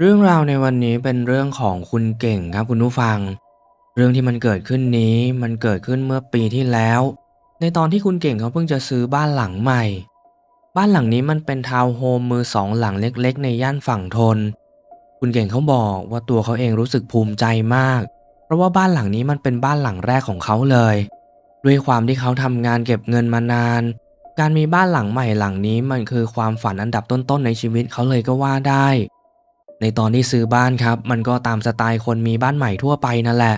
เรื่องราวในวันนี้เป็นเรื่องของคุณเก่งครับคุณผู้ฟัง เรื่องที่มันเกิดขึ้นนี้มันเกิดขึ้นเมื่อปีที่แล้ว ในตอนที่คุณเก่งเขาเพิ่งจะซื้อบ้านหลังใหม่ บ้านหลังนี้มันเป็นทาวน์โฮมมือสองหลังเล็กๆ ในย่านฝั่งทน คุณเก่งเขาบอกว่าตัวเขาเองรู้สึกภูมิใจมาก เพราะว่าบ้านหลังนี้มันเป็นบ้านหลังแรกของเขาเลย ด้วยความที่เขาทำงานเก็บเงินมานาน การมีบ้านหลังใหม่หลังนี้มันคือความฝันอันดับต้นๆในชีวิตเขาเลยก็ว่าได้ ในตอนที่ซื้อบ้านครับ มันก็ตามสไตล์คนมีบ้านใหม่ทั่วไปนั่นแหละ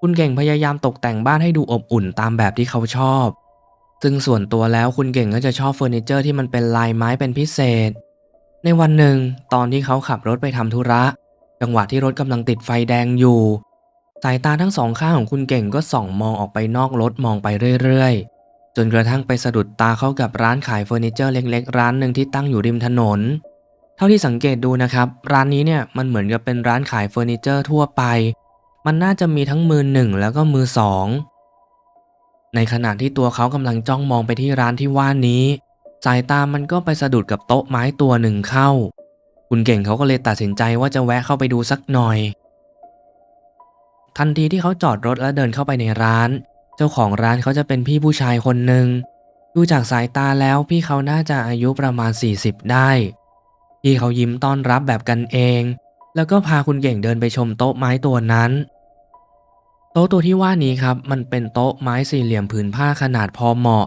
คุณเก่งพยายามตกแต่งบ้านให้ดูอบอุ่นตามแบบที่เขาชอบ ซึ่งส่วนตัวแล้วคุณเก่งก็จะชอบเฟอร์นิเจอร์ที่มันเป็นลายไม้เป็นพิเศษ ในวันหนึ่ง ตอนที่เขาขับรถไปทำธุระ จังหวะที่รถกำลังติดไฟแดงอยู่ สายตาทั้งสองข้างของคุณเก่งก็ส่องมองออกไปนอกรถมองไปเรื่อยๆ จนกระทั่งไปสะดุดตาเข้ากับร้านขายเฟอร์นิเจอร์เล็ก ๆ ร้านหนึ่งที่ตั้งอยู่ริมถนน ท่าที่สังเกตดูนะครับ ร้านนี้เนี่ยมันเหมือนกับเป็นร้านขายเฟอร์นิเจอร์ทั่วไป มันน่าจะมีทั้งมือหนึ่งแล้วก็มือสองในขณะที่ตัวเขากำลังจ้องมองไปที่ร้านที่ว่านี้ สายตามันก็ไปสะดุดกับโต๊ะไม้ตัวหนึ่งเข้า คุณเก่งเขาก็เลยตัดสินใจว่าจะแวะเข้าไปดูสักหน่อย ทันทีที่เขาจอดรถและเดินเข้าไปในร้าน เจ้าของร้านเขาจะเป็นพี่ผู้ชายคนหนึ่งดูจากสายตาแล้วพี่เขาน่าจะอายุประมาณ 40 ได้ พี่เขายิ้มต้อนรับแบบกันเอง แล้วก็พาคุณเก่งเดินไปชมโต๊ะไม้ตัวนั้น โต๊ะตัวที่ว่านี้ครับ มันเป็นโต๊ะไม้สี่เหลี่ยมผืนผ้าขนาดพอเหมาะ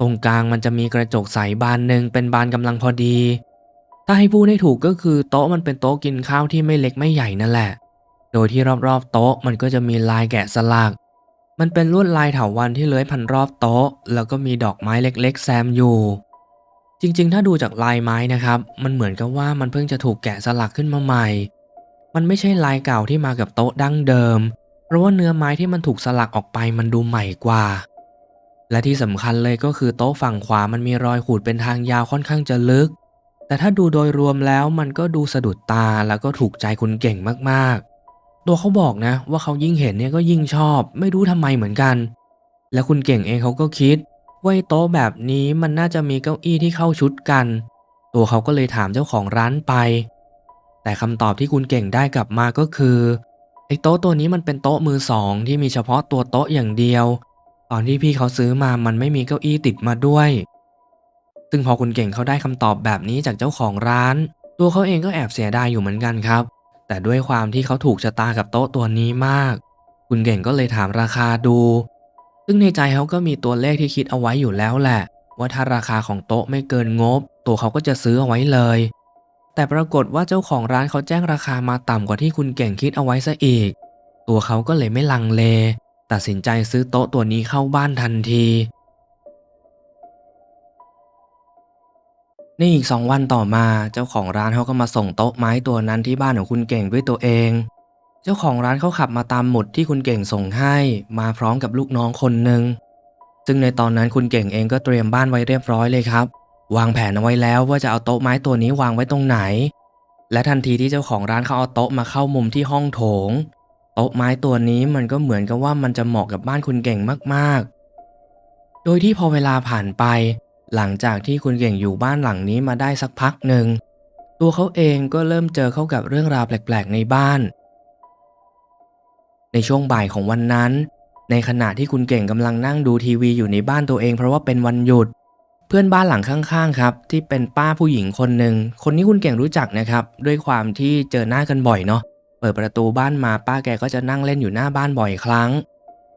ตรงกลางมันจะมีกระจกใสบานหนึ่งเป็นบานกำลังพอดี ถ้าให้พูดให้ถูกก็คือโต๊ะมันเป็นโต๊ะกินข้าวที่ไม่เล็กไม่ใหญ่นั่นแหละ โดยที่รอบๆ โต๊ะมันก็จะมีลายแกะสลัก มันเป็นลวดลายเถาวัลย์ที่เลื้อยพันรอบโต๊ะ แล้วก็มีดอกไม้เล็ก ๆ แซมอยู่ จริงๆ ถ้าดูจากลายไม้นะครับ มันเหมือนกับว่ามันเพิ่งจะถูกแกะสลักขึ้นมาใหม่ มันไม่ใช่ลายเก่าที่มากับโต๊ะดั้งเดิม เพราะว่าเนื้อไม้ที่มันถูกสลักออกไปมันดูใหม่กว่า และที่สำคัญเลยก็คือโต๊ะฝั่งขวามันมีรอยขูดเป็นทางยาวค่อนข้างจะลึก แต่ถ้าดูโดยรวมแล้วมันก็ดูสะดุดตาแล้วก็ถูกใจคุณเก่งมากๆ ตัวเขาบอกนะ ว่าเขายิ่งเห็นเนี่ยก็ยิ่งชอบ ไม่รู้ทำไมเหมือนกัน และคุณเก่งเองเขาก็คิด ว่าไอ้โต๊ะแบบนี้มันน่าจะมีเก้าอี้ที่เข้าชุดกัน ตัวเขาก็เลยถามเจ้าของร้านไป แต่คำตอบที่คุณเก่งได้กลับมาก็คือไอ้โต๊ะตัวนี้มันเป็นโต๊ะมือสองที่มีเฉพาะตัวโต๊ะอย่างเดียว ตอนที่พี่เขาซื้อมามันไม่มีเก้าอี้ติดมาด้วย ซึ่งพอคุณเก่งเขาได้คำตอบแบบนี้จากเจ้าของร้าน ตัวเขาเองก็แอบเสียดายอยู่เหมือนกันครับ แต่ด้วยความที่เขาถูกชะตากับโต๊ะตัวนี้มาก คุณเก่งก็เลยถามราคาดู ซึ่งในใจเขาก็มีตัวเลขที่คิดเอาไว้อยู่แล้วแหละ ว่าถ้าราคาของโต๊ะไม่เกินงบ ตัวเขาก็จะซื้อเอาไว้เลย แต่ปรากฏว่าเจ้าของร้านเขาแจ้งราคามาต่ำกว่าที่คุณเก่งคิดเอาไว้ซะอีก ตัวเขาก็เลยไม่ลังเล ตัดสินใจซื้อโต๊ะตัวนี้เข้าบ้านทันที ในอีกสองวันต่อมาเจ้าของร้านเขาก็มาส่งโต๊ะไม้ตัวนั้นที่บ้านของคุณเก่งด้วยตัวเอง เจ้าของร้านเขาขับมาตามหมุดที่คุณเก่งส่งให้ มาพร้อมกับลูกน้องคนหนึ่งซึ่งในตอนนั้นคุณเก่งเองก็เตรียมบ้านไว้เรียบร้อยเลยครับ วางแผนเอาไว้แล้วว่าจะเอาโต๊ะไม้ตัวนี้วางไว้ตรงไหน และทันทีที่เจ้าของร้านเขาเอาโต๊ะมาเข้ามุมที่ห้องโถง โต๊ะไม้ตัวนี้มันก็เหมือนกับว่ามันจะเหมาะกับบ้านคุณเก่งมากๆ โดยที่พอเวลาผ่านไป หลังจากที่คุณเก่งอยู่บ้านหลังนี้มาได้สักพักหนึ่งตัวเขาเองก็เริ่มเจอเข้ากับเรื่องราวแปลกๆ ในบ้าน ในช่วงบ่ายของวันนั้น ในขณะที่คุณเก่งกำลังนั่งดูทีวีอยู่ในบ้านตัวเอง เพราะว่าเป็นวันหยุด เพื่อนบ้านหลังข้างๆครับ ที่เป็นป้าผู้หญิงคนหนึ่งคนนี้คุณเก่งรู้จักนะครับ ด้วยความที่เจอหน้ากันบ่อยเนาะเปิดประตูบ้านมาป้าแกก็จะนั่งเล่นอยู่หน้าบ้านบ่อยครั้ง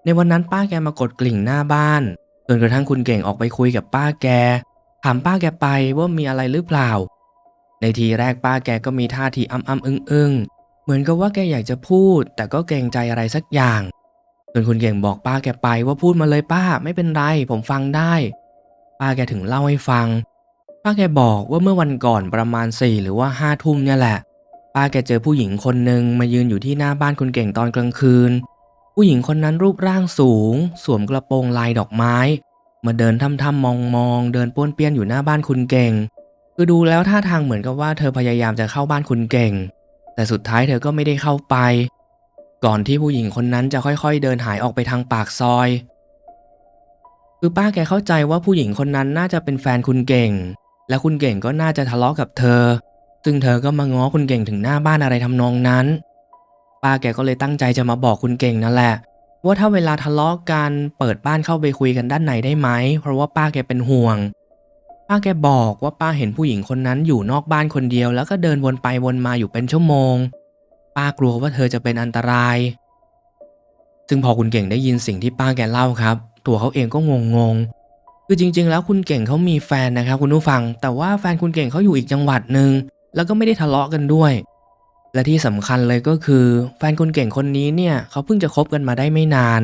ในวันนั้นป้าแกมากดกลิ่งหน้าบ้านจนกระทั่งคุณเก่งออกไปคุยกับป้าแก ถามป้าแกไปว่ามีอะไรหรือเปล่า ในทีแรกป้าแกก็มีท่าทีอ้ำอ้ำอึ้งอึ้ง เหมือนกับว่าแกอยากจะพูด แต่ก็เกรงใจอะไรสักอย่างจนคุณเก่งบอกป้าแกไปว่าพูดมาเลยป้าไม่เป็นไร ผมฟังได้ ป้าแกถึงเล่าให้ฟัง ป้าแกบอกว่าเมื่อวันก่อนประมาณสี่หรือว่าห้าทุ่มเนี่ยแหละ ป้าแกเจอผู้หญิงคนหนึ่งมายืนอยู่ที่หน้าบ้านคุณเก่งตอนกลางคืน ผู้หญิงคนนั้นรูปร่างสูง สวมกระโปรงลายดอกไม้ มาเดินทำทำมองมองๆเดินป้วนเปี้ยนอยู่หน้าบ้านคุณเก่ง คือดูแล้วท่าทางเหมือนกับว่าเธอพยายามจะเข้าบ้านคุณเก่ง แต่สุดท้ายเธอก็ไม่ได้เข้าไป ก่อนที่ผู้หญิงคนนั้นจะค่อยๆ เดินหายออกไปทางปากซอย คือป้าแกเข้าใจว่าผู้หญิงคนนั้นน่าจะเป็นแฟนคุณเก่ง และคุณเก่งก็น่าจะทะเลาะกับเธอ ซึ่งเธอก็มาง้อคุณเก่งถึงหน้าบ้านอะไรทำนองนั้น ป้าแกก็เลยตั้งใจจะมาบอกคุณเก่งนั่นแหละ ว่าถ้าเวลาทะเลาะกันเปิดบ้านเข้าไปคุยกันด้านในได้ไหม เพราะว่าป้าแกเป็นห่วง ป้าแกบอกว่าป้าเห็นผู้หญิงคนนั้นอยู่นอกบ้านคนเดียว แล้วก็เดินวนไปวนมาอยู่เป็นชั่วโมง ป้ากลัวว่าเธอจะเป็นอันตราย ซึ่งพอคุณเก่งได้ยินสิ่งที่ป้าแกเล่าครับ ตัวเขาเองก็งงงๆคือจริง ๆ แล้วคุณเก่งเขามีแฟนนะครับคุณผู้ฟัง แต่ว่าแฟนคุณเก่งเขาอยู่อีกจังหวัดหนึ่งแล้วก็ไม่ได้ทะเลาะกันด้วย และที่สำคัญเลยก็คือ แฟนคุณเก่งคนนี้เนี่ยเขาเพิ่งจะคบกันมาได้ไม่นาน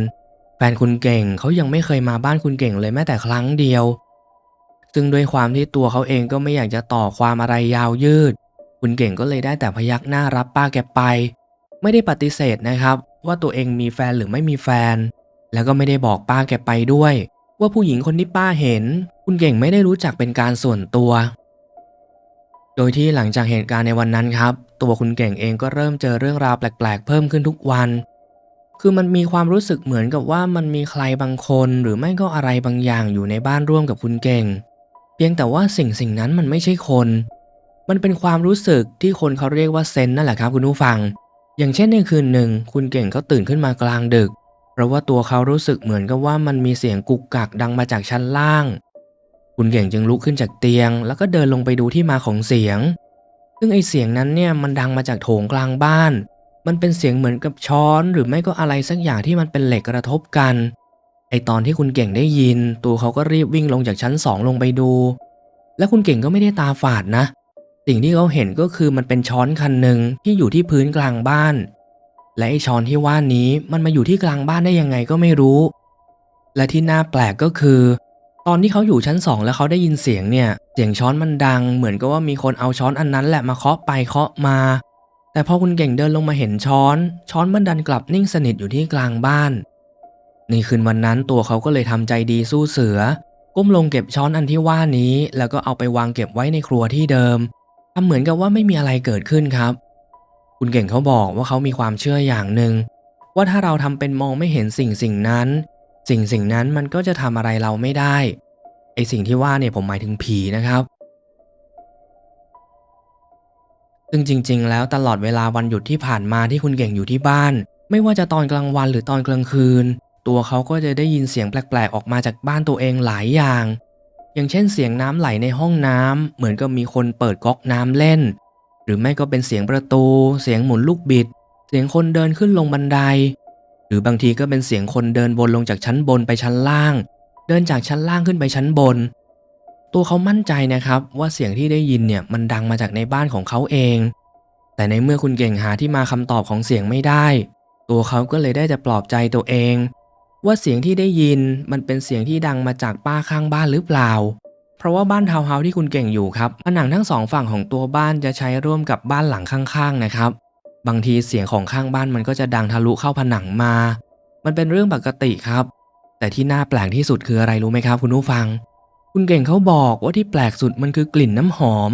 แฟนคุณเก่งเขายังไม่เคยมาบ้านคุณเก่งเลยแม้แต่ครั้งเดียว ซึ่งด้วยความที่ตัวเขาเองก็ไม่อยากจะต่อความอะไรยาวยืด คุณเก่งก็เลยได้แต่พยักหน้ารับป้าแกไป ไม่ได้ปฏิเสธนะครับ ว่าตัวเองมีแฟนหรือไม่มีแฟน แล้วก็ไม่ได้บอกป้าแกไปด้วย ว่าผู้หญิงคนที่ป้าเห็น คุณเก่งไม่ได้รู้จักเป็นการส่วนตัว โดยที่หลังจากเหตุการณ์ในวันนั้นครับ ตัวคุณเก่งเองก็เริ่มเจอเรื่องราวแปลก ๆ เพิ่มขึ้นทุกวันคือมันมีความรู้สึกเหมือนกับว่ามันมีใครบางคนหรือไม่ก็อะไรบางอย่างอยู่ในบ้านร่วมกับคุณเก่ง เพียงแต่ว่าสิ่งสิ่งนั้นมันไม่ใช่คน มันเป็นความรู้สึกที่คนเขาเรียกว่าเซนนั่นแหละครับคุณผู้ฟัง อย่างเช่นในคืนหนึ่ง คุณเก่งเขาตื่นขึ้นมากลางดึก เพราะว่าตัวเขารู้สึกเหมือนกับว่ามันมีเสียงกุกกักดังมาจากชั้นล่าง คุณเก่งจึงลุกขึ้นจากเตียง แล้วก็เดินลงไปดูที่มาของเสียง ซึ่งไอเสียงนั้นเนี่ยมันดังมาจากโถงกลางบ้าน มันเป็นเสียงเหมือนกับช้อน หรือไม่ก็อะไรสักอย่างที่มันเป็นเหล็กกระทบกัน ไอตอนที่คุณเก่งได้ยิน ตัวเขาก็รีบวิ่งลงจากชั้นสองลงไปดู และคุณเก่งก็ไม่ได้ตาฝาดนะ สิ่งที่เขาเห็นก็คือมันเป็นช้อนคันหนึ่งที่อยู่ที่พื้นกลางบ้าน และไอช้อนที่ว่านี้มันมาอยู่ที่กลางบ้านได้ยังไงก็ไม่รู้ และที่น่าแปลกก็คือ ตอนที่เขาอยู่ชั้นสองแล้วเขาได้ยินเสียงเนี่ย เสียงช้อนมันดัง เหมือนกับว่ามีคนเอาช้อนอันนั้นแหละมาเคาะไปเคาะมา แต่พอคุณเก่งเดินลงมาเห็นช้อน ช้อนมันดันกลับนิ่งสนิทอยู่ที่กลางบ้าน ในคืนวันนั้นตัวเขาก็เลยทำใจดีสู้เสือ ก้มลงเก็บช้อนอันที่ว่านี้ แล้วก็เอาไปวางเก็บไว้ในครัวที่เดิมทำเหมือนกับว่าไม่มีอะไรเกิดขึ้นครับ คุณเก่งเขาบอกว่าเขามีความเชื่ออย่างหนึ่งว่าถ้าเราทำเป็นมองไม่เห็นสิ่งสิ่งนั้น สิ่งสิ่งนั้นมันก็จะทำอะไรเราไม่ได้ไอสิ่งที่ว่าเนี่ยผมหมายถึงผีนะครับซึ่งจริง ๆ แล้วตลอดเวลาวันหยุดที่ผ่านมาที่คุณเก่งอยู่ที่บ้าน ไม่ว่าจะตอนกลางวันหรือตอนกลางคืน ตัวเขาก็จะได้ยินเสียงแปลกๆ ออกมาจากบ้านตัวเองหลายอย่าง อย่างเช่นเสียงน้ำไหลในห้องน้ำเหมือนกับมีคนเปิดก๊อกน้ำเล่น หรือไม่ก็เป็นเสียงประตู เสียงหมุนลูกบิด เสียงคนเดินขึ้นลงบันได หรือบางทีก็เป็นเสียงคนเดินบนลงจากชั้นบนไปชั้นล่าง เดินจากชั้นล่างขึ้นไปชั้นบน ตัวเขามั่นใจนะครับว่าเสียงที่ได้ยินเนี่ยมันดังมาจากในบ้านของเขาเอง แต่ในเมื่อคุณเก่งหาที่มาคำตอบของเสียงไม่ได้ ตัวเขาก็เลยได้จะปลอบใจตัวเอง ว่าเสียงที่ได้ยินมันเป็นเสียงที่ดังมาจากป้าข้างบ้านหรือเปล่า เพราะว่าบ้านทาวน์เฮาส์ที่คุณเก่งอยู่ครับผนังทั้งสองฝั่งของตัวบ้านจะใช้ร่วมกับบ้านหลังข้างๆนะครับ บางทีเสียงของข้างบ้านมันก็จะดังทะลุเข้าผนังมา มันเป็นเรื่องปกติครับ แต่ที่น่าแปลกที่สุดคืออะไรรู้ไหมครับ คุณผู้ฟัง คุณเก่งเขาบอกว่าที่แปลกสุดมันคือกลิ่นน้ำหอม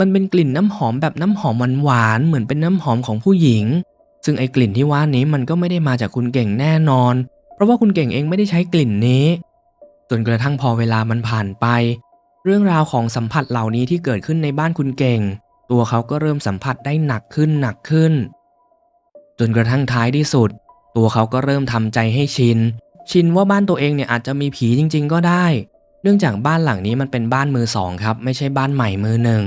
มันเป็นกลิ่นน้ำหอมแบบน้ำหอมหวานๆเหมือนเป็นน้ำหอมของผู้หญิง ซึ่งไอ้กลิ่นที่ว่านี้มันก็ไม่ได้มาจากคุณเก่งแน่นอน เพราะว่าคุณเก่งเองไม่ได้ใช้กลิ่นนี้ จนกระทั่งพอเวลามันผ่านไป เรื่องราวของสัมผัสเหล่านี้ที่เกิดขึ้นในบ้านคุณเก่ง ตัวเขาก็เริ่มสัมผัสได้หนักขึ้นหนักขึ้น จนกระทั่งท้ายที่สุด ตัวเขาก็เริ่มทำใจให้ชิน ชินว่าบ้านตัวเองเนี่ยอาจจะมีผีจริง ๆ ก็ได้ เนื่องจากบ้านหลังนี้มันเป็นบ้านมือสองครับ ไม่ใช่บ้านใหม่มือหนึ่ง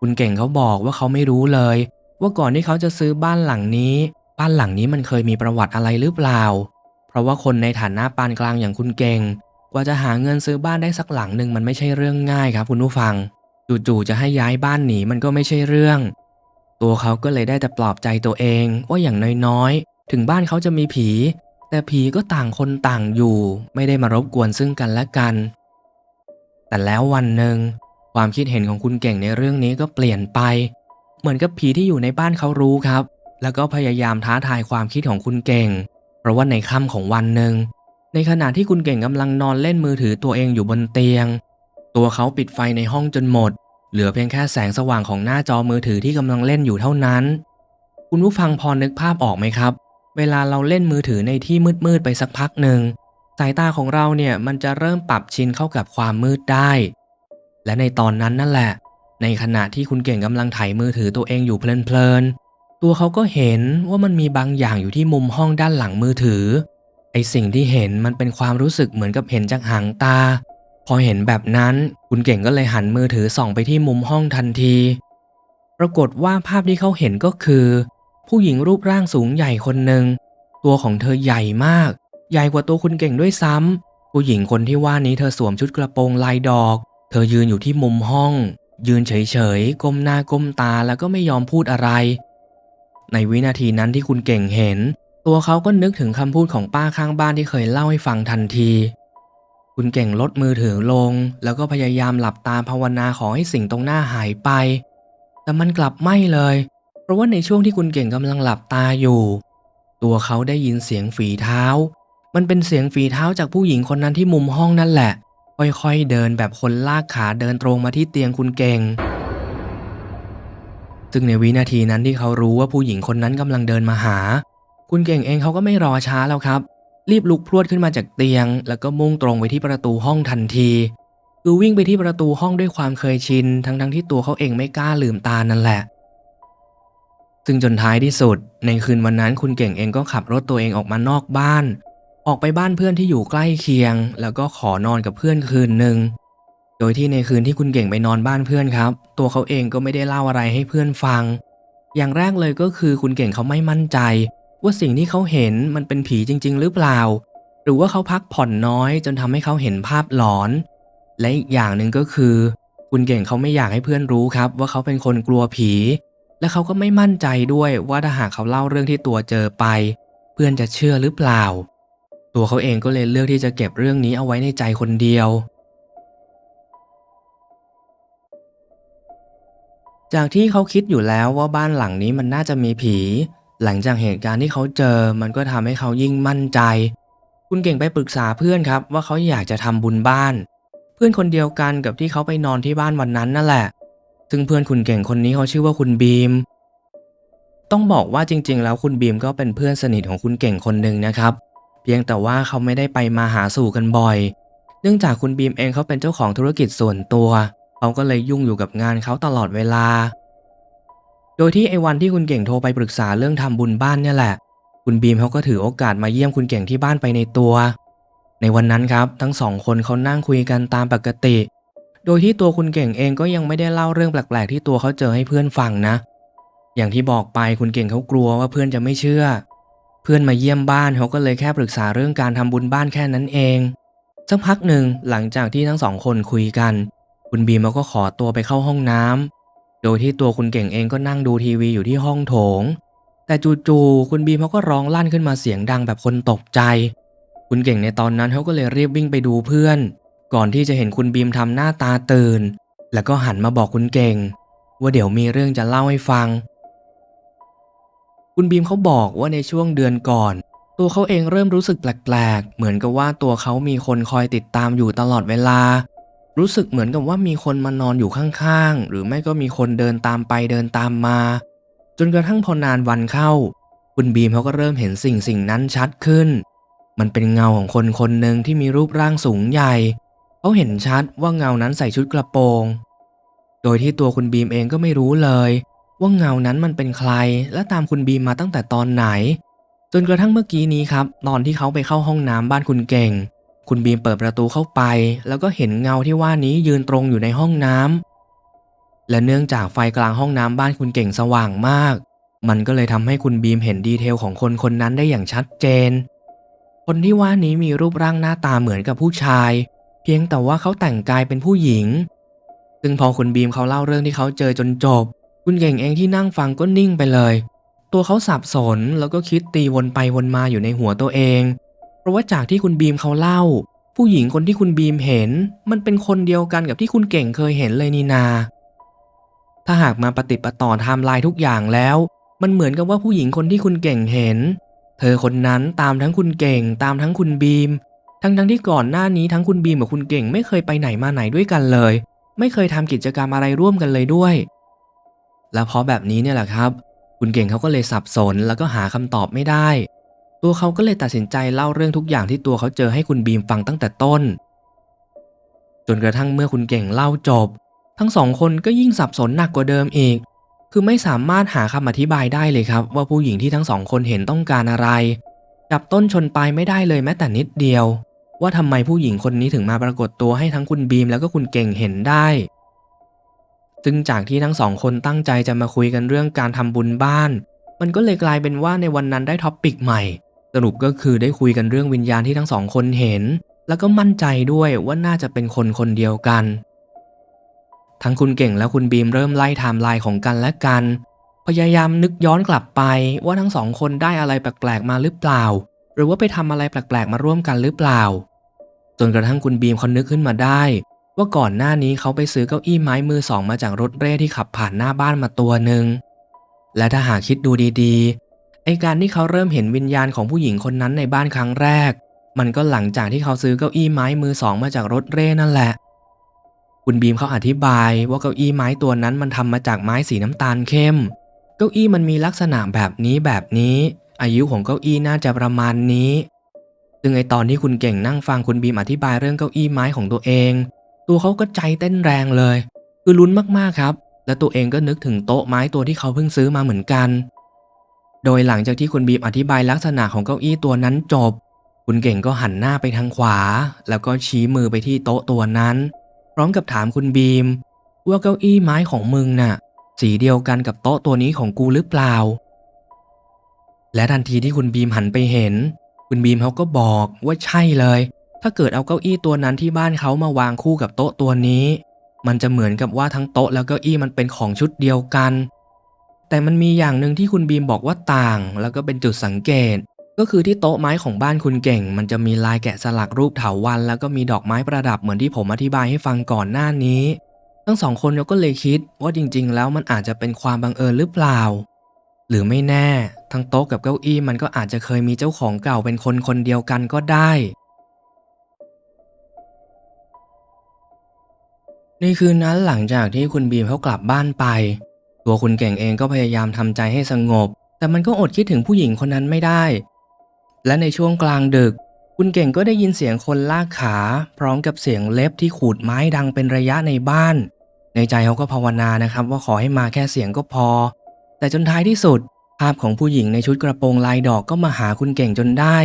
คุณเก่งเขาบอกว่าเขาไม่รู้เลย ว่าก่อนที่เขาจะซื้อบ้านหลังนี้ บ้านหลังนี้มันเคยมีประวัติอะไรหรือเปล่า เพราะว่าคนในฐานะปานกลางอย่างคุณเก่ง กว่าจะหาเงินซื้อบ้านได้สักหลังหนึ่งมันไม่ใช่เรื่องง่ายครับคุณผู้ฟัง จู่ๆจะให้ย้ายบ้านหนีมันก็ไม่ใช่เรื่อง ตัวเขาก็เลยได้แต่ปลอบใจตัวเองว่าอย่างน้อยๆ ถึงบ้านเขาจะมีผี แต่ผีก็ต่างคนต่างอยู่ ไม่ได้มารบกวนซึ่งกันและกัน แต่แล้ววันหนึ่งความคิดเห็นของคุณเก่งในเรื่องนี้ก็เปลี่ยนไป เหมือนกับผีที่อยู่ในบ้านเขารู้ครับ แล้วก็พยายามท้าทายความคิดของคุณเก่ง ราะว่าในค่ำของวันหนึ่ง ในขณะที่คุณเก่งกำลังนอนเล่นมือถือตัวเองอยู่บนเตียง ตัวเขาปิดไฟในห้องจนหมด เหลือเพียงแค่แสงสว่างของหน้าจอมือถือที่กำลังเล่นอยู่เท่านั้น คุณผู้ฟังพอนึกภาพออกไหมครับ เวลาเราเล่นมือถือในที่มืดๆไปสักพักหนึ่งสายตาของเราเนี่ยมันจะเริ่มปรับชินเข้ากับความมืดได้ และในตอนนั้นนั่นแหละ ในขณะที่คุณเก่งกำลังไถมือถือตัวเองอยู่เพลินๆ ตัวเขาก็เห็นว่ามันมีบางอย่างอยู่ที่มุมห้องด้านหลังมือถือ ไอสิ่งที่เห็นมันเป็นความรู้สึกเหมือนกับเห็นจากหางตา พอเห็นแบบนั้นคุณเก่งก็เลยหันมือถือส่องไปที่มุมห้องทันที ปรากฏว่าภาพที่เขาเห็นก็คือ ผู้หญิงรูปร่างสูงใหญ่คนหนึ่งตัวของเธอใหญ่มาก ใหญ่กว่าตัวคุณเก่งด้วยซ้ำผู้หญิงคนที่ว่านี้เธอสวมชุดกระโปรงลายดอก เธอยืนอยู่ที่มุมห้อง ยืนเฉยๆก้มหน้าก้มตาแล้วก็ไม่ยอมพูดอะไร ในวินาทีนั้นที่คุณเก่งเห็น ตัวเขาก็นึกถึงคำพูดของป้าข้างบ้านที่เคยเล่าให้ฟังทันที คุณเก่งลดมือถือลง แล้วก็พยายามหลับตาภาวนาขอให้สิ่งตรงหน้าหายไป แต่มันกลับไม่เลย เพราะว่าในช่วงที่คุณเก่งกำลังหลับตาอยู่ ตัวเขาได้ยินเสียงฝีเท้า มันเป็นเสียงฝีเท้าจากผู้หญิงคนนั้นที่มุมห้องนั่นแหละ ค่อยๆเดินแบบคนลากขาเดินตรงมาที่เตียงคุณเก่ง ซึ่งในวินาทีนั้นที่เขารู้ว่าผู้หญิงคนนั้นกำลังเดินมาหา คุณเก่งเองเขาก็ไม่รอช้าแล้วครับ รีบลุกพรวดขึ้นมาจากเตียง แล้วก็มุ่งตรงไปที่ประตูห้องทันที คือวิ่งไปที่ประตูห้องด้วยความเคยชิน ทั้งๆที่ตัวเขาเองไม่กล้าลืมตานั่นแหละ ซึ่งจนท้ายที่สุด ในคืนวันนั้นคุณเก่งเองก็ขับรถตัวเองออกมานอกบ้าน ออกไปบ้านเพื่อนที่อยู่ใกล้เคียง แล้วก็ขอนอนกับเพื่อนคืนหนึ่ง โดยที่ในคืนที่คุณเก่งไปนอนบ้านเพื่อนครับ ตัวเขาเองก็ไม่ได้เล่าอะไรให้เพื่อนฟัง อย่างแรกเลยก็คือคุณเก่งเขาไม่มั่นใจ ว่าสิ่งที่เขาเห็นมันเป็นผีจริง ๆ หรือเปล่า หรือว่าเขาพักผ่อนน้อยจนทำให้เขาเห็นภาพหลอน และอีกอย่างหนึ่งก็คือ คุณเก่งเขาไม่อยากให้เพื่อนรู้ครับ ว่าเขาเป็นคนกลัวผี และเขาก็ไม่มั่นใจด้วยว่าถ้าหากเขาเล่าเรื่องที่ตัวเจอไป เพื่อนจะเชื่อหรือเปล่า ตัวเขาเองก็เลยเลือกที่จะเก็บเรื่องนี้เอาไว้ในใจคนเดียว จากที่เขาคิดอยู่แล้วว่าบ้านหลังนี้มันน่าจะมีผี หลังจากเหตุการณ์ที่เขาเจอ มันก็ทำให้เขายิ่งมั่นใจ คุณเก่งไปปรึกษาเพื่อนครับ ว่าเขาอยากจะทำบุญบ้าน เพื่อนคนเดียวกันกับที่เขาไปนอนที่บ้านวันนั้นนั่นแหละ ซึ่งเพื่อนคุณเก่งคนนี้เขาชื่อว่าคุณบีม ต้องบอกว่าจริง ๆ แล้วคุณบีมก็เป็นเพื่อนสนิทของคุณเก่งคนหนึ่งนะครับ เพียงแต่ว่าเขาไม่ได้ไปมาหาสู่กันบ่อย เนื่องจากคุณบีมเองเขาเป็นเจ้าของธุรกิจส่วนตัว เขาก็เลยยุ่งอยู่กับงานเขาตลอดเวลา โดยที่ไอ้วันที่คุณเก่งโทรไปปรึกษาเรื่องทำบุญบ้านเนี่ยแหละ คุณบีมเขาก็ถือโอกาสมาเยี่ยมคุณเก่งที่บ้านไปในตัว ในวันนั้นครับ ทั้งสองคนเขานั่งคุยกันตามปกติ โดยที่ตัวคุณเก่งเองก็ยังไม่ได้เล่าเรื่องแปลกๆ ที่ตัวเขาเจอให้เพื่อนฟังนะ อย่างที่บอกไปคุณเก่งเขากลัวว่าเพื่อนจะไม่เชื่อ เพื่อนมาเยี่ยมบ้านเขาก็เลยแค่ปรึกษาเรื่องการทำบุญบ้านแค่นั้นเองสักพักหนึ่งหลังจากที่ทั้งสองคนคุยกัน คุณบีมเขาก็ขอตัวไปเข้าห้องน้ำโดยที่ตัวคุณเก่งเองก็นั่งดูทีวีอยู่ที่ห้องโถง แต่จู่ๆคุณบีมเขาก็ร้องลั่นขึ้นมาเสียงดังแบบคนตกใจ คุณเก่งในตอนนั้นเขาก็เลยรีบวิ่งไปดูเพื่อน ก่อนที่จะเห็นคุณบีมทำหน้าตาตื่น แล้วก็หันมาบอกคุณเก่ง ว่าเดี๋ยวมีเรื่องจะเล่าให้ฟัง คุณบีมเขาบอกว่าในช่วงเดือนก่อน ตัวเขาเองเริ่มรู้สึกแปลกๆ เหมือนกับว่าตัวเขามีคนคอยติดตามอยู่ตลอดเวลา รู้สึกเหมือนกับว่ามีคนมานอนอยู่ข้างๆ หรือไม่ก็มีคนเดินตามไปเดินตามมา จนกระทั่งพอนานวันเข้า คุณบีมเขาก็เริ่มเห็นสิ่งสิ่งนั้นชัดขึ้น มันเป็นเงาของคนคนหนึ่งที่มีรูปร่างสูงใหญ่ เขาเห็นชัดว่าเงานั้นใส่ชุดกระโปรง โดยที่ตัวคุณบีมเองก็ไม่รู้เลย ว่าเงานั้นมันเป็นใคร และตามคุณบีมมาตั้งแต่ตอนไหน จนกระทั่งเมื่อกี้นี้ครับ ตอนที่เขาไปเข้าห้องน้ำบ้านคุณเก่ง คุณบีมเปิดประตูเข้าไป แล้วก็เห็นเงาที่ว่านี้ยืนตรงอยู่ในห้องน้ำและเนื่องจากไฟกลางห้องน้ำบ้านคุณเก่งสว่างมาก มันก็เลยทำให้คุณบีมเห็นดีเทลของคนคนนั้นได้อย่างชัดเจน คนที่ว่านี้มีรูปร่างหน้าตาเหมือนกับผู้ชาย เพียงแต่ว่าเขาแต่งกายเป็นผู้หญิง ซึ่งพอคุณบีมเขาเล่าเรื่องที่เขาเจอจนจบ คุณเก่งเองที่นั่งฟังก็นิ่งไปเลย ตัวเขาสับสนแล้วก็คิดตีวนไปวนมาอยู่ในหัวตัวเอง ราะว่าจากที่คุณบีมเขาเล่า ผู้หญิงคนที่คุณบีมเห็น มันเป็นคนเดียวกันกับที่คุณเก่งเคยเห็นเลยนี่นา ถ้าหากมาปฏิปต่อไทม์ไลน์ทุกอย่างแล้ว มันเหมือนกับว่าผู้หญิงคนที่คุณเก่งเห็น เธอคนนั้นตามทั้งคุณเก่ง ตามทั้งคุณบีม ทั้งทั้งที่ก่อนหน้านี้ทั้งคุณบีมกับคุณเก่งไม่เคยไปไหนมาไหนด้วยกันเลย ไม่เคยทำกิจกรรมอะไรร่วมกันเลยด้วย แล้วเพราะแบบนี้เนี่ยแหละครับ คุณเก่งเขาก็เลยสับสนแล้วก็หาคำตอบไม่ได้ ตัวเขาก็เลยตัดสินใจเล่าเรื่องทุกอย่างที่ตัวเขาเจอให้คุณบีมฟังตั้งแต่ต้น จนกระทั่งเมื่อคุณเก่งเล่าจบ ทั้งสองคนก็ยิ่งสับสนหนักกว่าเดิมอีก คือไม่สามารถหาคำอธิบายได้เลยครับ ว่าผู้หญิงที่ทั้งสองคนเห็นต้องการอะไรจับต้นชนปลายไม่ได้เลยแม้แต่นิดเดียว ว่าทำไมผู้หญิงคนนี้ถึงมาปรากฏตัวให้ทั้งคุณบีมแล้วก็คุณเก่งเห็นได้ ซึ่งจากที่ทั้งสองคนตั้งใจจะมาคุยกันเรื่องการทำบุญบ้าน มันก็เลยกลายเป็นว่าในวันนั้นได้ท็อปปิกใหม่ สรุปก็คือได้คุยกันเรื่องวิญญาณที่ทั้งสองคนเห็น แล้วก็มั่นใจด้วยว่าน่าจะเป็นคนคนเดียวกัน ทั้งคุณเก่งและคุณบีมเริ่มไล่ไทม์ไลน์ของกันและกัน พยายามนึกย้อนกลับไปว่าทั้งสองคนได้อะไรแปลกๆมาหรือเปล่า หรือว่าไปทำอะไรแปลกๆมาร่วมกันหรือเปล่า จนกระทั่งคุณบีมเขานึกขึ้นมาได้ ว่าก่อนหน้านี้เขาไปซื้อเก้าอี้ไม้มือสองมาจากรถเร่ที่ขับผ่านหน้าบ้านมาตัวหนึ่งและถ้าหากคิดดูดีๆ ไอการที่เขาเริ่มเห็นวิญญาณของผู้หญิงคนนั้นในบ้านครั้งแรก มันก็หลังจากที่เขาซื้อเก้าอี้ไม้มือสองมาจากรถเร่นั่นแหละ คุณบีมเขาอธิบายว่าเก้าอี้ไม้ตัวนั้นมันทำมาจากไม้สีน้ำตาลเข้ม เก้าอี้มันมีลักษณะแบบนี้แบบนี้ อายุของเก้าอี้น่าจะประมาณนี้ซึ่งไอตอนที่คุณเก่งนั่งฟังคุณบีมอธิบายเรื่องเก้าอี้ไม้ของตัวเอง ตัวเขาก็ใจเต้นแรงเลย คือลุ้นมากๆครับ และตัวเองก็นึกถึงโต๊ะไม้ตัวที่เขาเพิ่งซื้อมาเหมือนกัน โดยหลังจากที่คุณบีมอธิบายลักษณะของเก้าอี้ตัวนั้นจบ คุณเก่งก็หันหน้าไปทางขวา แล้วก็ชี้มือไปที่โต๊ะตัวนั้น พร้อมกับถามคุณบีม ว่าเก้าอี้ไม้ของมึงน่ะ สีเดียวกันกับโต๊ะตัวนี้ของกูหรือเปล่า และทันทีที่คุณบีมหันไปเห็น คุณบีมเขาก็บอกว่าใช่เลย ถ้าเกิดเอาเก้าอี้ตัวนั้นที่บ้านเขามาวางคู่กับโต๊ะตัวนี้ มันจะเหมือนกับว่าทั้งโต๊ะแล้วเก้าอี้มันเป็นของชุดเดียวกัน แต่มันมีอย่างหนึ่งที่คุณบีมบอกว่าต่าง แล้วก็เป็นจุดสังเกต ก็คือที่โต๊ะไม้ของบ้านคุณเก่ง มันจะมีลายแกะสลักรูปเถาวัลย์แล้วก็มีดอกไม้ประดับเหมือนที่ผมอธิบายให้ฟังก่อนหน้านี้ ทั้งสองคนเราก็เลยคิดว่าจริง ๆ แล้วมันอาจจะเป็นความบังเอิญหรือเปล่า หรือไม่แน่ ทั้งโต๊ะกับเก้าอี้มันก็อาจจะเคยมีเจ้าของเก่าเป็นคนคนเดียวกันก็ได้ในคืนนั้นหลังจากที่คุณบีมเขากลับบ้านไป ตัวคุณเก่งเองก็พยายามทำใจให้สงบ แต่มันก็อดคิดถึงผู้หญิงคนนั้นไม่ได้ และในช่วงกลางดึก คุณเก่งก็ได้ยินเสียงคนลากขา พร้อมกับเสียงเล็บที่ขูดไม้ดังเป็นระยะในบ้าน ในใจเขาก็ภาวนานะครับ ว่าขอให้มาแค่เสียงก็พอ แต่จนท้ายที่สุด ภาพของผู้หญิงในชุดกระโปรงลายดอกก็มาหาคุณเก่งจนได้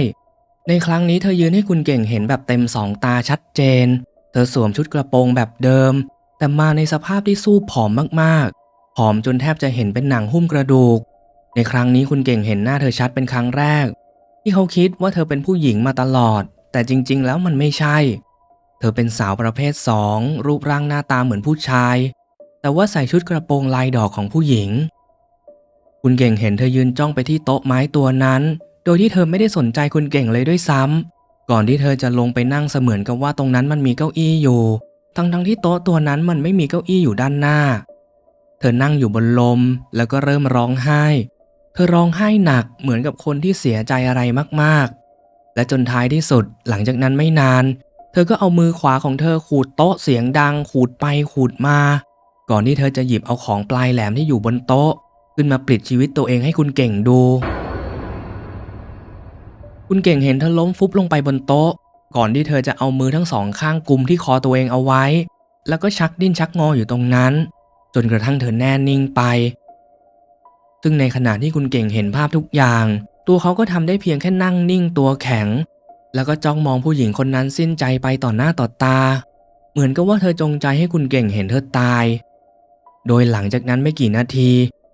ในครั้งนี้เธอยืนให้คุณเก่งเห็นแบบเต็มสองตาชัดเจน เธอสวมชุดกระโปรงแบบเดิม แต่มาในสภาพที่สู้ผอมมากๆ ผอมจนแทบจะเห็นเป็นหนังหุ้มกระดูก ในครั้งนี้คุณเก่งเห็นหน้าเธอชัดเป็นครั้งแรก ที่เขาคิดว่าเธอเป็นผู้หญิงมาตลอด แต่จริง ๆ แล้วมันไม่ใช่ เธอเป็นสาวประเภทสองรูปร่างหน้าตาเหมือนผู้ชาย แต่ว่าใส่ชุดกระโปรงลายดอกของผู้หญิง คุณเก่งเห็นเธอยืนจ้องไปที่โต๊ะไม้ตัวนั้น โดยที่เธอไม่ได้สนใจคุณเก่งเลยด้วยซ้ำก่อนที่เธอจะลงไปนั่งเสมือนกับว่าตรงนั้นมันมีเก้าอี้อยู่ ทั้งๆที่โต๊ะตัวนั้นมันไม่มีเก้าอี้อยู่ด้านหน้า ธอนั่งอยู่บนลมแล้วก็เริ่มร้องไห้ เธอร้องไห้หนักเหมือนกับคนที่เสียใจอะไรมากๆ และจนท้ายที่สุดหลังจากนั้นไม่นาน เธอก็เอามือขวาของเธอขูดโต๊ะเสียงดัง ขูดไปขูดมา ก่อนที่เธอจะหยิบเอาของปลายแหลมที่อยู่บนโต๊ะ ขึ้นมาปลิดชีวิตตัวเองให้คุณเก่งดู คุณเก่งเห็นเธอล้มฟุบลงไปบนโต๊ะ ก่อนที่เธอจะเอามือทั้งสองข้างกุมที่คอตัวเองเอาไว้ แล้วก็ชักดิ้นชักงออยู่ตรงนั้น จนกระทั่งเธอแน่นิ่งไป ซึ่งในขณะที่คุณเก่งเห็นภาพทุกอย่าง ตัวเขาก็ทำได้เพียงแค่นั่งนิ่งตัวแข็ง แล้วก็จ้องมองผู้หญิงคนนั้นสิ้นใจไปต่อหน้าต่อตา เหมือนกับว่าเธอจงใจให้คุณเก่งเห็นเธอตาย โดยหลังจากนั้นไม่กี่นาที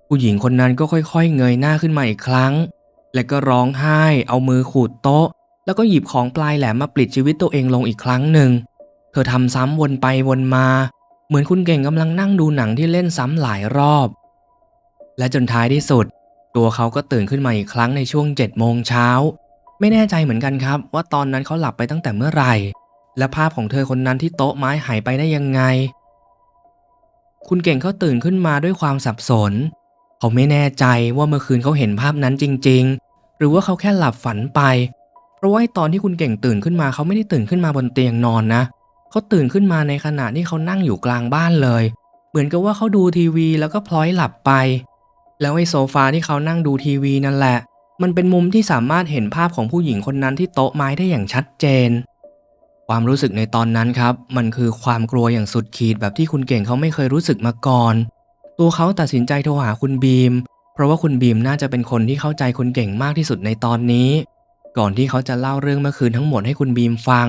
ผู้หญิงคนนั้นก็ค่อยๆ เงยหน้าขึ้นมาอีกครั้ง และก็ร้องไห้ เอามือขูดโต๊ะ แล้วก็หยิบของปลายแหลมมาปลิดชีวิตตัวเองลงอีกครั้งหนึ่งเธอทำซ้ำวนไปวนมา เหมือนคุณเก่งกำลังนั่งดูหนังที่เล่นซ้ำหลายรอบ และจนท้ายที่สุด ตัวเขาก็ตื่นขึ้นมาอีกครั้งในช่วง7จ็ดโมงเช้า ไม่แน่ใจเหมือนกันครับ ว่าตอนนั้นเขาหลับไปตั้งแต่เมื่อไหร่ และภาพของเธอคนนั้นที่โต๊ะไม้หายไปได้ยังไง คุณเก่งเขาตื่นขึ้นมาด้วยความสับสน เขาไม่แน่ใจว่าเมื่อคืนเขาเห็นภาพนั้นจริง ๆ หรือว่าเขาแค่หลับฝันไป เพราะว่าตอนที่คุณเก่งตื่นขึ้นมาเขาไม่ได้ตื่นขึ้นมาบนเตียงนอนนะเเขาตื่นขึ้นมาในขณะที่เขานั่งอยู่กลางบ้านเลย เหมือนกับว่าเขาดูทีวีแล้วก็พลอยหลับไป แล้วไอ้โซฟาที่เขานั่งดูทีวีนั่นแหละ มันเป็นมุมที่สามารถเห็นภาพของผู้หญิงคนนั้นที่โต๊ะไม้ได้อย่างชัดเจน ความรู้สึกในตอนนั้นครับ มันคือความกลัวอย่างสุดขีดแบบที่คุณเก่งเขาไม่เคยรู้สึกมาก่อน ตัวเขาตัดสินใจโทรหาคุณบีม เพราะว่าคุณบีมน่าจะเป็นคนที่เข้าใจคุณเก่งมากที่สุดในตอนนี้ ก่อนที่เขาจะเล่าเรื่องเมื่อคืนทั้งหมดให้คุณบีมฟัง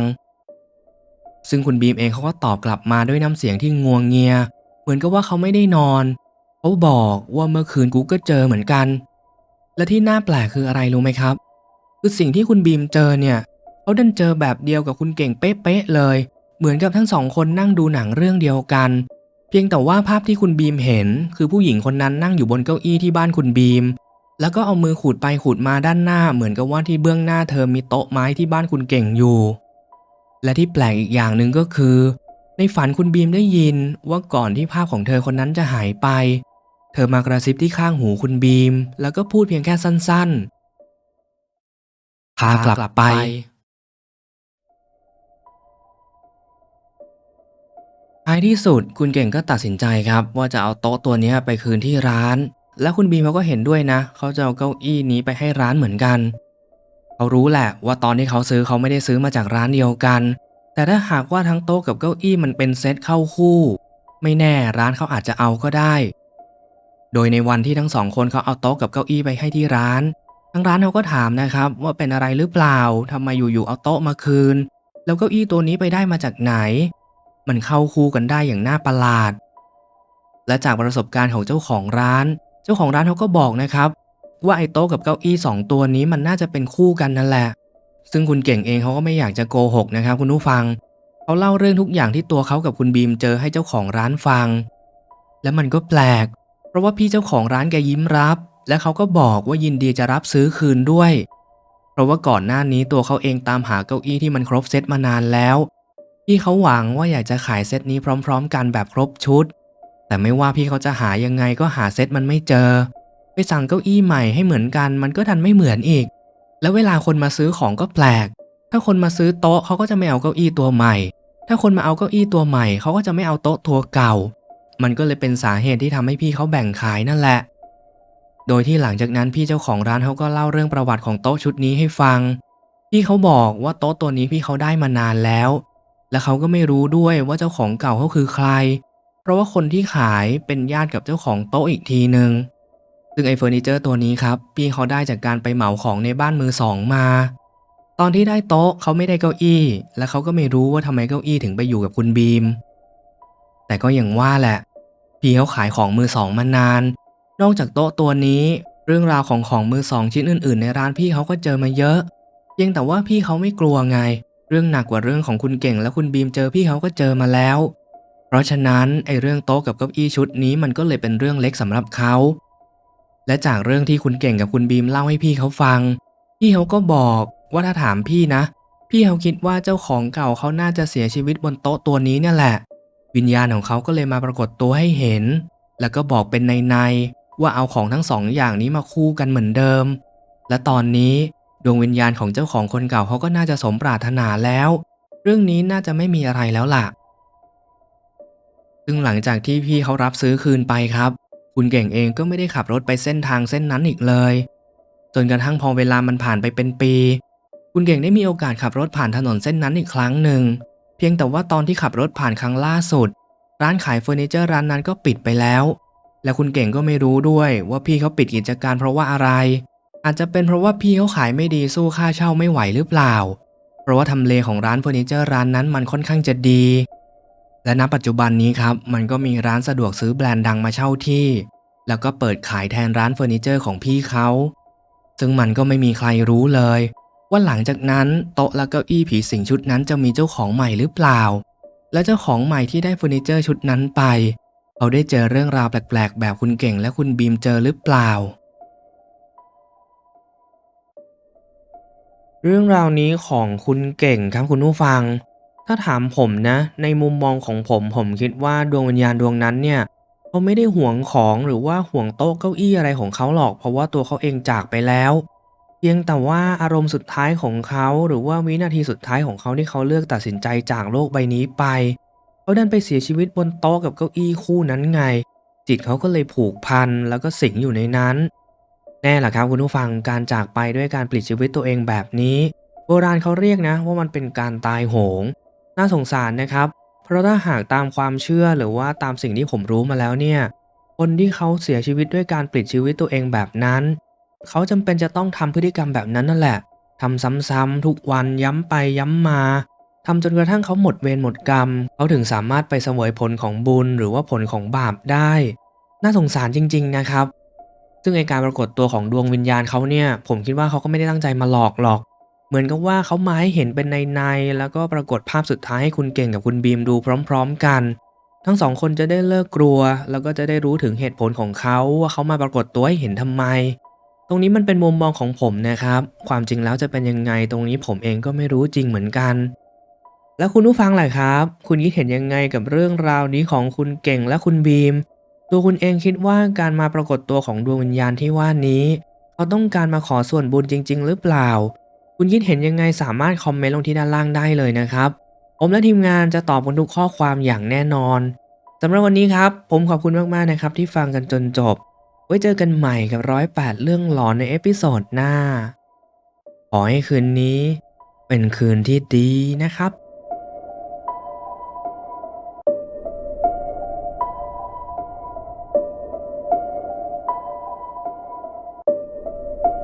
ซึ่งคุณบีมเองเขาก็ตอบกลับมาด้วยน้ำเสียงที่งวงเงีย เหมือนกับว่าเขาไม่ได้นอน เขาบอกว่าเมื่อคืนกูก็เจอเหมือนกัน และที่น่าแปลกคืออะไรรู้ไหมครับ คือสิ่งที่คุณบีมเจอเนี่ยเขาดันเจอแบบเดียวกับคุณเก่งเป๊ะๆเลย เหมือนกับทั้งสองคนนั่งดูหนังเรื่องเดียวกัน เพียงแต่ว่าภาพที่คุณบีมเห็น คือผู้หญิงคนนั้นนั่งอยู่บนเก้าอี้ที่บ้านคุณบีม แล้วก็เอามือขูดไปขูดมาด้านหน้า เหมือนกับว่าที่เบื้องหน้าเธอมีโต๊ะไม้ที่บ้านคุณเก่งอยู่ และที่แปลกอีกอย่างหนึ่งก็คือ ในฝันคุณบีมได้ยินว่าก่อนที่ภาพของเธอคนนั้นจะหายไป เธอมากระซิบที่ข้างหูคุณบีม แล้วก็พูดเพียงแค่สั้นๆ พากลับไป ท้ายที่สุดคุณเก่งก็ตัดสินใจครับ ว่าจะเอาโต๊ะตัวนี้ไปคืนที่ร้าน และคุณบีมเขาก็เห็นด้วยนะ เขาจะเอาเก้าอี้นี้ไปให้ร้านเหมือนกัน เขารู้แหละว่าตอนที่เขาซื้อเขาไม่ได้ซื้อมาจากร้านเดียวกัน แต่ถ้าหากว่าทั้งโต๊ะกับเก้าอี้มันเป็นเซตเข้าคู่ ไม่แน่ร้านเขาอาจจะเอาก็ได้ โดยในวันที่ทั้งสองคนเขาเอาโต๊ะกับเก้าอี้ไปให้ที่ร้าน ทั้งร้านเขาก็ถามนะครับ ว่าเป็นอะไรหรือเปล่าทำไมอยู่ๆเอาโต๊ะมาคืน แล้วเก้าอี้ตัวนี้ไปได้มาจากไหน มันเข้าคู่กันได้อย่างน่าประหลาด และจากประสบการณ์ของเจ้าของร้าน เจ้าของร้านเขาก็บอกนะครับ ว่าไอ้โต๊ะกับเก้าอี้สองตัวนี้มันน่าจะเป็นคู่กันนั่นแหละ ซึ่งคุณเก่งเองเขาก็ไม่อยากจะโกหกนะครับคุณผู้ฟัง เขาเล่าเรื่องทุกอย่างที่ตัวเขากับคุณบีมเจอให้เจ้าของร้านฟัง และมันก็แปลก เพราะว่าพี่เจ้าของร้านแกยิ้มรับ และเขาก็บอกว่ายินดีจะรับซื้อคืนด้วย เพราะว่าก่อนหน้านี้ตัวเขาเองตามหาเก้าอี้ที่มันครบเซตมานานแล้วพี่เขาหวังว่าอยากจะขายเซตนี้พร้อม ๆ กันแบบครบชุด แต่ไม่ว่าพี่เขาจะหายังไงก็หาเซตมันไม่เจอ ไปสั่งเก้าอี้ใหม่ให้เหมือนกัน มันก็ทันไม่เหมือนอีก แล้วเวลาคนมาซื้อของก็แปลก ถ้าคนมาซื้อโต๊ะเขาก็จะไม่เอาเก้าอี้ตัวใหม่ ถ้าคนมาเอาเก้าอี้ตัวใหม่เขาก็จะไม่เอาโต๊ะตัวเก่า มันก็เลยเป็นสาเหตุที่ทำให้พี่เขาแบ่งขายนั่นแหละ โดยที่หลังจากนั้นพี่เจ้าของร้านเขาก็เล่าเรื่องประวัติของโต๊ะชุดนี้ให้ฟัง พี่เขาบอกว่าโต๊ะตัวนี้พี่เขาได้มานานแล้ว และเขาก็ไม่รู้ด้วยว่าเจ้าของเก่าเขาคือใคร เพราะว่าคนที่ขายเป็นญาติกับเจ้าของโต๊ะอีกทีหนึ่ง ซึ่งไอ้เฟอร์นิเจอร์ตัวนี้ครับ พี่เขาได้จากการไปเหมาของในบ้านมือสองมา ตอนที่ได้โต๊ะเขาไม่ได้เก้าอี้ และเขาก็ไม่รู้ว่าทำไมเก้าอี้ถึงไปอยู่กับคุณบีม แต่ก็อย่างว่าแหละ พี่เขาขายของมือสองมานาน นอกจากโต๊ะตัวนี้ เรื่องราวของของมือสองชิ้นอื่น ๆ ในร้านพี่เขาก็เจอมาเยอะเพียงแต่ว่าพี่เขาไม่กลัวไง เรื่องหนักกว่าเรื่องของคุณเก่งและคุณบีมเจอพี่เขาก็เจอมาแล้ว เพราะฉะนั้นไอ้เรื่องโต๊ะกับเก้าอี้ชุดนี้มันก็เลยเป็นเรื่องเล็กสำหรับเขา และจากเรื่องที่คุณเก่งกับคุณบีมเล่าให้พี่เขาฟัง พี่เขาก็บอกว่าถ้าถามพี่นะ พี่เขาคิดว่าเจ้าของเก่าเขาน่าจะเสียชีวิตบนโต๊ะตัวนี้เนี่ยแหละ วิญญาณของเขาก็เลยมาปรากฏตัวให้เห็น แล้วก็บอกเป็นในในๆว่าเอาของทั้งสองอย่างนี้มาคู่กันเหมือนเดิม และตอนนี้ดวงวิญญาณของเจ้าของคนเก่าเขาก็น่าจะสมปรารถนาแล้ว เรื่องนี้น่าจะไม่มีอะไรแล้วล่ะ ซึ่งหลังจากที่พี่เขารับซื้อคืนไปครับ คุณเก่งเองก็ไม่ได้ขับรถไปเส้นทางเส้นนั้นอีกเลย จนกระทั่งพอเวลามันผ่านไปเป็นปี คุณเก่งได้มีโอกาสขับรถผ่านถนนเส้นนั้นอีกครั้งหนึ่ง เพียงแต่ว่าตอนที่ขับรถผ่านครั้งล่าสุด ร้านขายเฟอร์นิเจอร์ร้านนั้นก็ปิดไปแล้ว และคุณเก่งก็ไม่รู้ด้วยว่าพี่เขาปิดกิจการเพราะว่าอะไร อาจจะเป็นเพราะว่าพี่เขาขายไม่ดีสู้ค่าเช่าไม่ไหวหรือเปล่า เพราะว่าทำเลของร้านเฟอร์นิเจอร์ร้านนั้นมันค่อนข้างจะดี และณปัจจุบันนี้ครับ มันก็มีร้านสะดวกซื้อแบรนด์ดังมาเช่าที่ แล้วก็เปิดขายแทนร้านเฟอร์นิเจอร์ของพี่เขา ซึ่งมันก็ไม่มีใครรู้เลย ว่าหลังจากนั้นโต๊ะและเก้าอี้ผีสิงชุดนั้นจะมีเจ้าของใหม่หรือเปล่า และเจ้าของใหม่ที่ได้เฟอร์นิเจอร์ชุดนั้นไป เขาได้เจอเรื่องราวแปลกๆ แบบคุณเก่งและคุณบีมเจอหรือเปล่า เรื่องราวนี้ของคุณเก่งครับคุณผู้ฟัง ถ้าถามผมนะ ในมุมมองของผม ผมคิดว่าดวงวิญญาณดวงนั้นเนี่ยเขาไม่ได้ห่วงของหรือว่าห่วงโต๊ะเก้าอี้อะไรของเขาหรอก เพราะว่าตัวเขาเองจากไปแล้ว เพียงแต่ว่าอารมณ์สุดท้ายของเขา หรือว่าวินาทีสุดท้ายของเขาที่เขาเลือกตัดสินใจจากโลกใบนี้ไปเขาดันไปเสียชีวิตบนโต๊ะกับเก้าอี้คู่นั้นไง จิตเขาก็เลยผูกพันแล้วก็สิงอยู่ในนั้น แน่แหละครับคุณผู้ฟังการจากไปด้วยการปลิดชีวิตตัวเองแบบนี้ โบราณเขาเรียกนะ ว่ามันเป็นการตายโหง น่าสงสารนะครับ เพราะถ้าหากตามความเชื่อหรือว่าตามสิ่งที่ผมรู้มาแล้วเนี่ยคนที่เขาเสียชีวิตด้วยการปลิดชีวิตตัวเองแบบนั้น เขาจำเป็นจะต้องทำพฤติกรรมแบบนั้นนั่นแหละทำซ้ำๆทุกวันย้ำไปย้ำมาทำจนกระทั่งเขาหมดเวรหมดกรรม เขาถึงสามารถไปเสวยผลของบุญหรือว่าผลของบาปได้ น่าสงสารจริง ๆนะครับ ซึ่งไอการปรากฏตัวของดวงวิญญาณเขาเนี่ย ผมคิดว่าเขาก็ไม่ได้ตั้งใจมาหลอกหรอก เหมือนกับว่าเขามาให้เห็นเป็นในในๆแล้วก็ปรากฏภาพสุดท้ายให้คุณเก่งกับคุณบีมดูพร้อม ๆ กัน ทั้งสองคนจะได้เลิกกลัว แล้วก็จะได้รู้ถึงเหตุผลของเขาว่าเขามาปรากฏตัวให้เห็นทำไม ตรงนี้มันเป็นมุมมองของผมนะครับ ความจริงแล้วจะเป็นยังไงตรงนี้ผมเองก็ไม่รู้จริงเหมือนกัน แล้วคุณผู้ฟังล่ะครับ คุณคิดเห็นยังไงกับเรื่องราวนี้ของคุณเก่งและคุณบีม ตัวคุณเองคิดว่าการมาปรากฏตัวของดวงวิญญาณที่ว่านี้เขาต้องการมาขอส่วนบุญจริง ๆ หรือเปล่า คุณคิดเห็นยังไงสามารถคอมเมนต์ลงที่ด้านล่างได้เลยนะครับ ผมและทีมงานจะตอบกันทุกข้อความอย่างแน่นอนสำหรับวันนี้ครับ ผมขอบคุณมากๆนะครับ ที่ฟังกันจนจบ ไว้เจอกันใหม่กับร้อยแปดเรื่องหลอนในเอพิโซดหน้า ขอให้คืนนี้ เป็นคืนที่ดีนะครับ